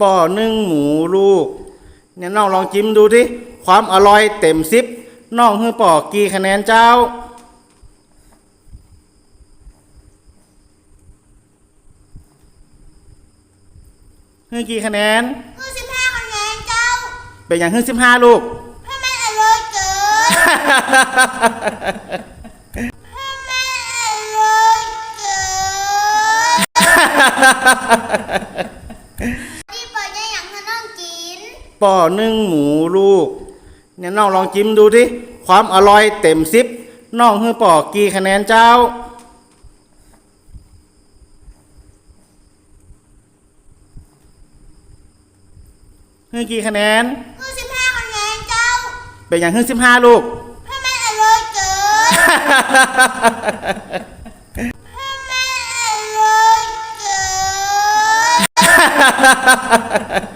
ปอนึ่งหมูลูกเนี่ยน้องลองจิ้มดูที่ความอร่อยเต็มสิบน้องฮือปอกี่คะแนนเจ้า ฮือกี่คะแนน คือสิบห้าคะแนนเจ้า เป็นอย่างฮือสิบห้าลูก เพื่อไม่อร่อยเกินเพื่อไม่อร่อยเกินที่เปิดได้อย่างขนมกิน ปอนึ่งหมูลูกเนี่ยน้องลองจิ้มดูที่ความอร่อยเต็มสิบน้องฮือปอกี่คะแนนเจ้าฮือกี่คะแนนคือสิบห้าคะแนนเจ้า เป็นอย่างฮือสิบห้าลูกเพื่อไม่อร่อยเกินเพื่อไม่อร่อยเกิน